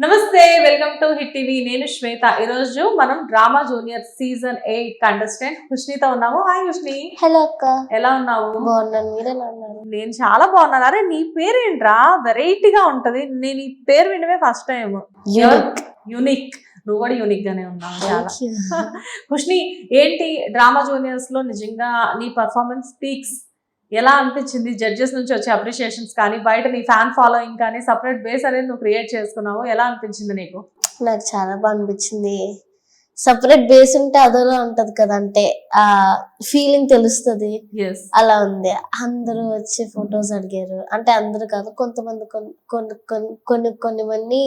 నమస్తే welcome to hit TV. నేను శ్వేత. ఈరోజు మనం drama junior season eight contestant హుష్నితో ఉన్నాము. హాయ్ హుష్ని హలో అక్క. ఎలా ఉన్నావు? బాగున్నాను. మీరెలా ఉన్నారు? నేను చాలా బాగున్నాను. అరే నీ పేరేంట్రా? వెరైటీగా ఉంటది. నేను ఈ పేరు వినవే ఫస్ట్ టైం. యూనిక్ నువ్వు కూడా యూనిక్ గానే ఉన్నావు. చాలా. హుష్ని ఏంటి డ్రామా జూనియర్స్లో నిజంగా నీ పర్ఫార్మెన్స్ స్పీక్స్ ఎలా అనిపించింది? జడ్జెస్ నుంచి వచ్చే అప్రిషియేషన్స్ కానీ బయట నీ ఫ్యాన్ ఫాలోయింగ్ కానీ సపరేట్ బేస్ అనేది నువ్వు క్రియేట్ చేసుకున్నావు ఎలా అనిపించింది నీకు? నాకు చాలా బాగా అనిపించింది. సపరేట్ బేస్ ఉంటే అదోలా ఉంటది కదా అంటే ఆ ఫీలింగ్ తెలుస్తుంది. అలా ఉంది. అందరూ వచ్చి ఫొటోస్ అడిగారు. అంటే అందరూ కాదు కొంతమంది కొన్ని కొన్ని కొన్ని కొన్ని మంది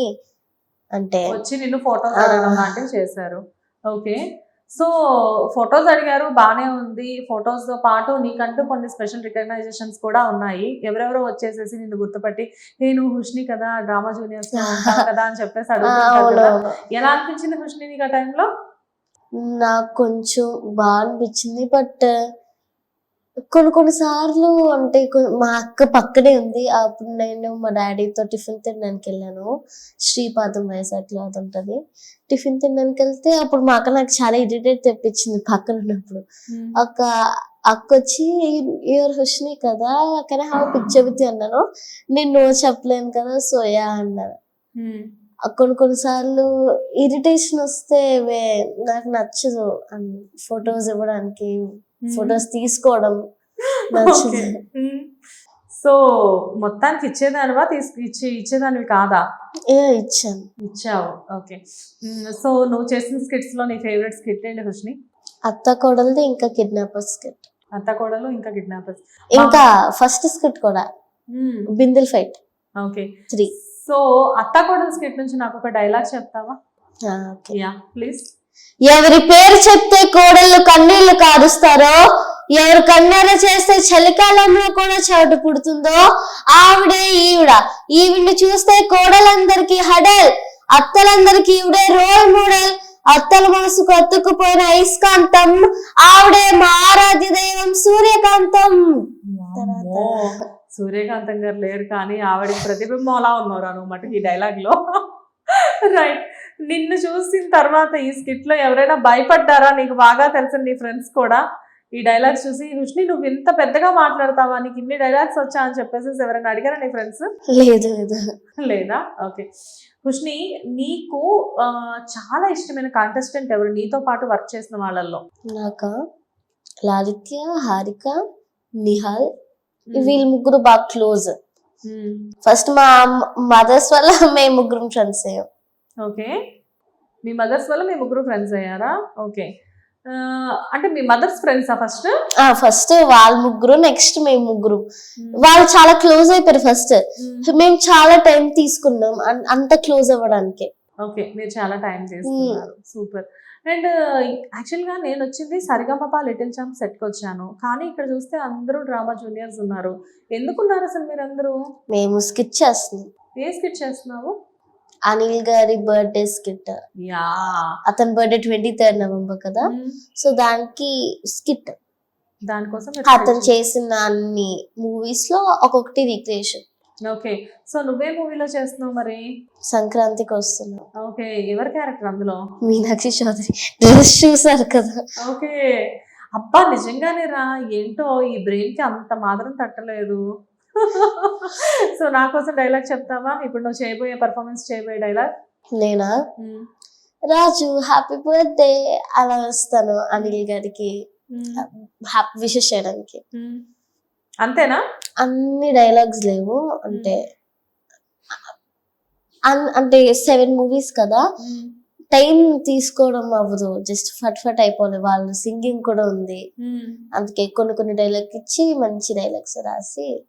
అంటే వచ్చి నిన్ను ఫొటోస్ అడగడం చేశారు. ఓకే సో ఫొటోస్ అడిగారు బానే ఉంది. ఫొటోస్తో పాటు నీకంటూ కొన్ని స్పెషల్ రికగ్నైజేషన్స్ కూడా ఉన్నాయి. ఎవరెవరో వచ్చేసేసి నిన్ను గుర్తుపట్టి నేను హుష్ని కదా డ్రామా జూనియర్స్ ఉంటాను కదా అని చెప్పేసి అవును. ఎలా అనిపించింది హుష్ని నీకు ఆ టైంలో? నాకు కొంచెం బాగా అనిపించింది. బట్ కొన్ని కొన్ని సార్లు అంటే మా అక్క పక్కనే ఉంది. అప్పుడు నేను మా డాడీతో టిఫిన్ తినడానికి వెళ్ళాను. శ్రీపాదం వైజాగ్లో అది ఉంటుంది. టిఫిన్ తినడానికి వెళ్తే అప్పుడు మా అక్క నాకు చాలా ఇరిటేట్ తెప్పించింది పక్కన ఉన్నప్పుడు. అక్క అక్క వచ్చి యువర్ హుష్ని కదా కానీ హావ్ పిక్చర్ అన్నాను. నేను నో చెప్పలేను కదా సోయా అన్నాను. కొన్ని కొన్నిసార్లు ఇరిటేషన్ వస్తే నాకు నచ్చదు ఫొటోస్ ఇవ్వడానికి. ఫొటోస్ తీసుకోవడం నచ్చదు. సో మొత్తానికి ఇచ్చేదానివా? తీసుకు ఇచ్చి ఇచ్చేదానివి కాదా? ఏ ఇచ్చాను. ఇచ్చావు. ఓకే. సో నువ్వు చేసిన స్కిట్స్లో నీ ఫేవరెట్ స్కిట్ ఏంటి హుష్ని అత్త కోడలది ఇంకా కిడ్నాపర్ స్కిట్. అత్త కోడలు ఇంకా కిడ్నాపర్స్. ఇంకా ఫస్ట్ స్కిట్ కూడా. బిందిల్ ఫైట్. ఓకే. త్రీ. సో అత్త కోడలు స్కిట్ నుంచి నాకు ఒక డైలాగ్ చెప్తావా? Yeah please. ఎవరి పేరు చెప్తే కోడళ్ళు కన్నీళ్ళు కారుస్తారో ఎవరు కన్నెర చేస్తే చలికాలంలో కూడా చోటు పుడుతుందో ఆవిడే ఈవిడ. ఈవిడ్ని చూస్తే కోడలందరికీ హడల్ అత్తలందరికీ ఈవిడే రోల్ మోడల్ అత్తల మనసుకు అత్తుకుపోయిన అయస్కాంతం ఆవిడే మా ఆరాధ్య దైవం సూర్యకాంతం. సూర్యకాంతం గారు లేరు కానీ ఆవిడ ప్రతిబింబం అలా ఉన్నారు నువ్వు మటుకు ఈ డైలాగ్లో. రైట్ నిన్ను చూసిన తర్వాత ఈ స్కిట్లో ఎవరైనా భయపడ్డారా? నీకు బాగా తెలిసిన నీ ఫ్రెండ్స్ కూడా. ఈ డైలాగ్స్ చూసి హుష్ని నువ్వు ఇంత పెద్దగా మాట్లాడతావా? నీకు ఇన్ని డైలాగ్స్ వచ్చా? అని చెప్పేసి ఎవరైనా అడిగారా నీ ఫ్రెండ్స్ లేదు లేదు. లేదా? ఓకే హుష్ని నీకు చాలా ఇష్టమైన కాంటెస్టెంట్ ఎవరు? నీతో పాటు వర్క్ చేసిన వాళ్ళల్లో. నాక? లాలిత్య హారిక నిహాల్ వీళ్ళు ముగ్గురు బాగా క్లోజ్. ఫస్ట్ మా మదర్స్ వల్ల మేము ముగ్గురం ఫ్రెండ్స్ అయ్యాం. ఓకే. మీ మదర్స్ వల్ల మీ ముగ్గురు ఫ్రెండ్స్ అయ్యారా? ఓకే. అంటే మీ మదర్స్ ఫ్రెండ్సా ఫస్ట్ ఫస్ట్ వాళ్ళ ముగ్గురు నెక్స్ట్ మేము ముగ్గురు. వాళ్ళు చాలా క్లోజ్ అయిపోయారు ఫస్ట్ మేము చాలా టైం తీసుకున్నాం. అంత క్లోజ్ అవ్వడానికి. ఓకే. మీరు చాలా టైం తీసుకున్నారు. సూపర్. అండ్ యాక్చువల్గా నేను వచ్చింది సరిగమప లిటిల్ చాంప్ సెట్కి వచ్చాను కానీ ఇక్కడ చూస్తే అందరూ డ్రామా జూనియర్స్ ఉన్నారు. ఎందుకున్నారు అసలు మీరందరూ? మేము స్కిట్ చేస్తున్నాం. ఏ స్కిట్ చేస్తున్నావు? అనిల్ గారి బర్త్డే స్కిట్. యా. అతని బర్త్డే ట్వంటీ థర్డ్ నవంబర్ కదా. సో దానికి స్కిట్. దానికోసం అతను చేసిన అన్ని మూవీస్లో ఒక్కొక్కటి రిక్రియేషన్. ఓకే సో నువ్వే మూవీలో చేస్తున్నావు మరి? సంక్రాంతికి వస్తున్నాం. ఓకే ఎవరి క్యారెక్టర్ అందులో? మీనాక్షి చౌదరి. డ్రెస్ చూసారు కదా. ఓకే అబ్బా నిజంగానే రా. ఏంటో ఈ బ్రెయిన్కి అంత మాత్రం తట్టలేదు. సో నా కోసం డైలాగ్ చెప్తావా? ఇప్పుడు నువ్వు చేయబోయే పర్ఫార్మెన్స్ చేయబోయే డైలాగ్ నేనా? రాజు హ్యాపీ బర్త్డే అలా వస్తాను అనిల్ గారికి. హ్యాపీ విషెస్ చేయడానికి. అంతేనా? అన్ని డైలాగ్స్ లేవు. అంటే అంటే సెవెన్ మూవీస్ కదా. టైం తీసుకోవడం అవ్వదు. జస్ట్ ఫట్ ఫట్ అయిపోవాలి. వాళ్ళు సింగింగ్ కూడా ఉంది. అందుకే కొన్ని కొన్ని డైలాగ్ ఇచ్చి మంచి డైలాగ్స్ రాసి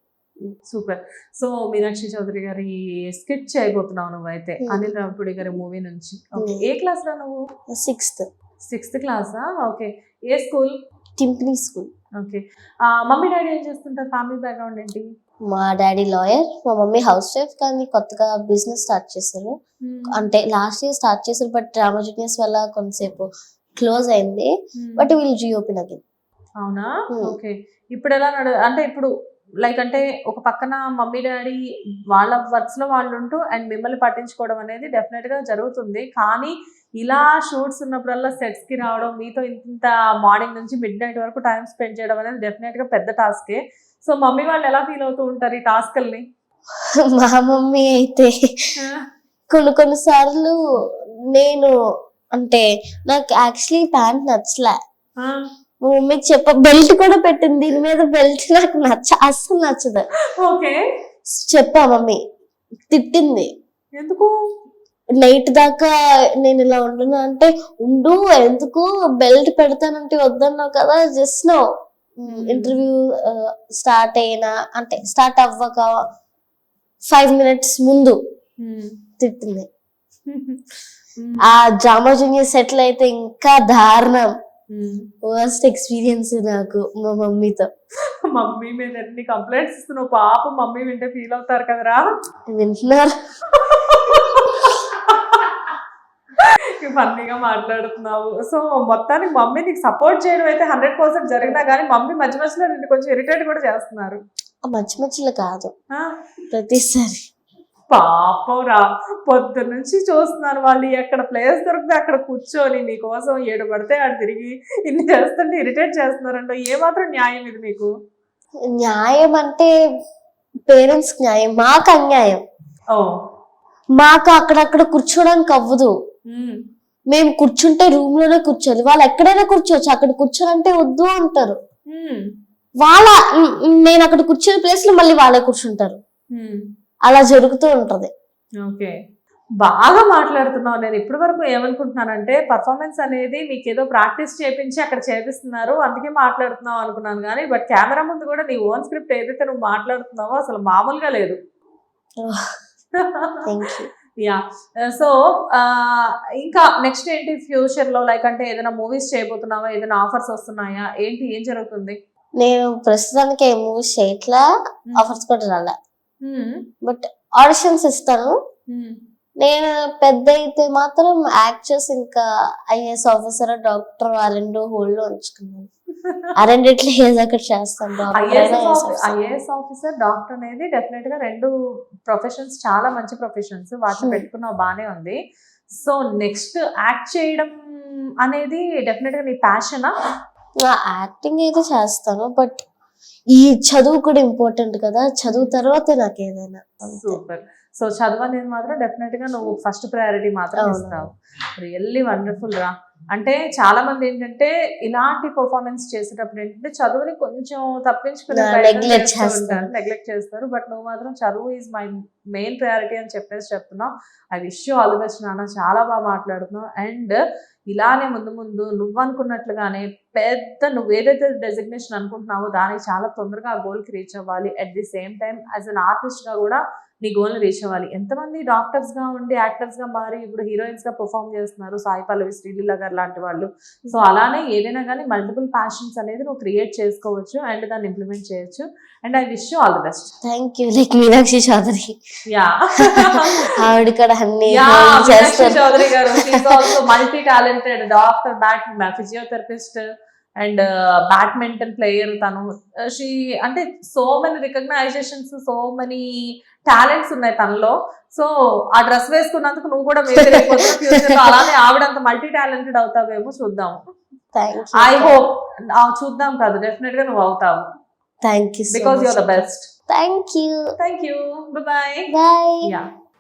సూపర్. సో మీనాక్షి చౌదరి గారి స్కిట్ చేయబోతున్నావు నువ్వైతే Hmm. అనిల్ రావిపూడి గారి మూవీ నుంచి. ఏ క్లాస్ రా నువ్వు? సిక్స్త్. సిక్స్త్ క్లాసా? ఓకే. ఏ స్కూల్? టింపినీ స్కూల్. ఓకే. మమ్మీ డాడీ ఏం చేస్తుంటారు? ఫ్యామిలీ బ్యాక్గ్రౌండ్ ఏంటి? మా డాడీ లాయర్ మా మమ్మీ హౌస్ వైఫ్ కానీ కొత్తగా బిజినెస్ స్టార్ట్ చేశారు. అంటే లాస్ట్ ఇయర్ స్టార్ట్ చేశారు బట్ డ్రామా జూనియర్స్ వల్ల కొంతసేపు క్లోజ్ అయింది. Hmm. బట్ వీళ్ళు రీఓపెన్ అగైన్. అవునా? Hmm. ఓకే. ఇప్పుడు ఎలా నడు అంటే ఇప్పుడు లైక్ అంటే ఒక పక్కన మమ్మీ డాడీ వాళ్ళ వర్క్స్లో వాళ్ళు ఉంటూ అండ్ మిమ్మల్ని పట్టించుకోవడం అనేది డెఫినెట్గా జరుగుతుంది. కానీ ఇలా షూట్స్ ఉన్నప్పుడల్లా సెట్స్కి రావడం మీతో ఇంత మార్నింగ్ నుంచి మిడ్ నైట్ వరకు టైం స్పెండ్ చేయడం అనేది డెఫినెట్గా పెద్ద టాస్కే సో మమ్మీ వాళ్ళు ఎలా ఫీల్ అవుతూ ఉంటారు ఈ టాస్క్ల్ని మా మమ్మీ అయితే కొన్ని కొన్ని సార్లు నేను అంటే నాకు యాక్చువల్లీ ప్యాంట్ నచ్చలే. మా మమ్మీకి చెప్ప బెల్ట్ కూడా పెట్టింది. దీని మీద బెల్ట్ నాకు నచ్చ అస్సలు నచ్చదు. ఓకే. చెప్పా మమ్మీ. తిట్టింది. ఎందుకు? నైట్ దాకా నేను ఇలా ఉండను అంటే ఉండు ఎందుకు? బెల్ట్ పెడతానంటే వద్దన్నావు కదా జస్ట్ నో ఇంటర్వ్యూ స్టార్ట్ అయినా అంటే స్టార్ట్ అవ్వక ఫైవ్ మినిట్స్ ముందు తిట్టింది. ఆ డ్రామా జూనియర్ సెటిల్ అయితే ఇంకా దారుణం. వర్స్ట్ ఎక్స్పీరియన్స్ నాకు మా మమ్మీతో. మమ్మీ మీద ఎన్ని కంప్లైంట్స్ ఇస్తున్నావు? పాప మమ్మీ వింటే ఫీల్ అవుతారు కదరా? వింటున్నారు. ఫన్నీగా మాట్లాడుతున్నావు. సో మొత్తానికి మమ్మీ నీకు సపోర్ట్ చేయడం అయితే హండ్రెడ్ పర్సెంట్ జరిగినా కానీ మమ్మీ మధ్య మధ్యలో నిన్ను కొంచెం ఇరిటేట్ కూడా చేస్తున్నారు. మధ్య మధ్యలో కాదు. ప్రతిసారి. పాపం రా పొద్దు నుంచి చూస్తున్నారు వాళ్ళు. ఎక్కడ ప్లేస్ దొరికితే అక్కడ కూర్చొని నీకోసం ఏడు పడితే ఆడు తిరిగి ఇన్ని చేస్తుంటే ఇరిటేట్ చేస్తున్నారంట ఏమాత్రం న్యాయం ఇది మీకు? న్యాయం అంటే పేరెంట్స్ న్యాయం మాకు అన్యాయం. మాకు అక్కడక్కడ కూర్చోడానికి అవ్వదు మేము కూర్చుంటే రూమ్లోనే కూర్చోవాలి. వాళ్ళు ఎక్కడైనా కూర్చోవచ్చు. అక్కడ కూర్చోనంటే వద్దు అంటారు. వాళ్ళ నేను అక్కడ కూర్చునే ప్లేస్లో మళ్ళీ వాళ్ళే కూర్చుంటారు. అలా జరుగుతూ ఉంటది. ఓకే. బాగా మాట్లాడుతున్నావు. నేను ఇప్పటి వరకు ఏమనుకుంటున్నానంటే పర్ఫార్మెన్స్ అనేది మీకు ఏదో ప్రాక్టీస్ చేపించి అక్కడ చేపిస్తున్నారు. అందుకే మాట్లాడుతున్నావు అనుకున్నాను కానీ బట్ కెమెరా ముందు కూడా నీ ఓన్ స్క్రిప్ట్ ఏదైతే నువ్వు మాట్లాడుతున్నావో అసలు మామూలుగా లేదు. యూ సో ఇంకా నెక్స్ట్ ఏంటి ఫ్యూచర్లో? లైక్ అంటే ఏదైనా మూవీస్ చేయబోతున్నావా? ఏదైనా ఆఫర్స్ వస్తున్నాయా? ఏంటి? ఏం జరుగుతుంది? నేను ప్రస్తుతానికి ఏ మూవీస్ చేయట్లా ఆఫర్స్ కూడా రాలే. Hmm. బట్ ఆడిషన్స్ ఇస్తాను Hmm. నేను పెద్ద అయితే మాత్రం యాక్టర్స్ ఇంకా ఐఏఎస్ ఆఫీసర్ డాక్టర్ ఆ రెండు హోల్డ్లో ఉంచుకున్నాను. ఆ రెండిట్లో ఏదో ఒకటి చేస్తాను. IAS officer. డాక్టర్ అనేది డెఫినెట్గా రెండు ప్రొఫెషన్స్ చాలా మంచి ప్రొఫెషన్స్ వాటిని Hmm. పెట్టుకున్నావు బానే ఉంది. సో నెక్స్ట్ యాక్ట్ చేయడం అనేది డెఫినెట్గా నీ ప్యాషనా యాక్టింగ్ అయితే చేస్తాను బట్ ఈ చదువు కూడా ఇంపార్టెంట్ కదా చదువు తర్వాత నాకు ఏదైనా. సూపర్ సో చదువు అనేది మాత్రం డెఫినెట్గా నువ్వు ఫస్ట్ ప్రయారిటీ మాత్రం. ఇస్తావు. రియల్లీ వండర్ఫుల్ రా. అంటే చాలా మంది ఏంటంటే ఇలాంటి పర్ఫార్మెన్స్ చేసేటప్పుడు ఏంటంటే చదువుని కొంచెం తప్పించుకునే. నెగ్లెక్ట్ చేస్తారు. బట్ నువ్వు మాత్రం చదువు ఈజ్ మై మెయిన్ ప్రయారిటీ అని చెప్పేసి చెప్తున్నావు. I wish you all the best నాన్న. చాలా బాగా మాట్లాడుతున్నావు. అండ్ ఇలానే ముందు ముందు నువ్వు అనుకున్నట్లుగానే పెద్ద నువ్వు ఏదైతే డెసిగ్నేషన్ అనుకుంటున్నావో దానికి చాలా తొందరగా ఆ గోల్కి రీచ్ అవ్వాలి. At the same time as an ఆర్టిస్ట్గా కూడా నీ గోల్ని రీచ్ అవ్వాలి. ఎంతమంది డాక్టర్స్గా ఉండి యాక్టర్స్గా మారి ఇప్పుడు హీరోయిన్స్గా పర్ఫామ్ చేస్తున్నారు? సాయి పల్లవి శ్రీలీల గారు లాంటి వాళ్ళు. సో అలానే ఏదైనా కానీ మల్టిపుల్ ప్యాషన్స్ అనేది నువ్వు క్రియేట్ చేసుకోవచ్చు అండ్ దాన్ని ఇంప్లిమెంట్ చేయొచ్చు. And I wish you all the best thank you like Meenakshi Chaudhary. Yeah ఆవిడ కూడా అన్ని Chaudhary garu multi talented doctor but physiotherapist and badminton player తను షీ అంటే so many recognisations so many talents ఉన్నాయి తనలో. So ఆ dress వేసుకున్నందుకు నువ్వు కూడా అలానే ఆవిడ అంత మల్టీ టాలెంటెడ్ అవుతావేమో చూద్దాం ఐ హోప్ చూద్దాం కాదు డెఫినెట్గా నువ్వు అవుతావు. Thank you because you're the best thank you thank you bye bye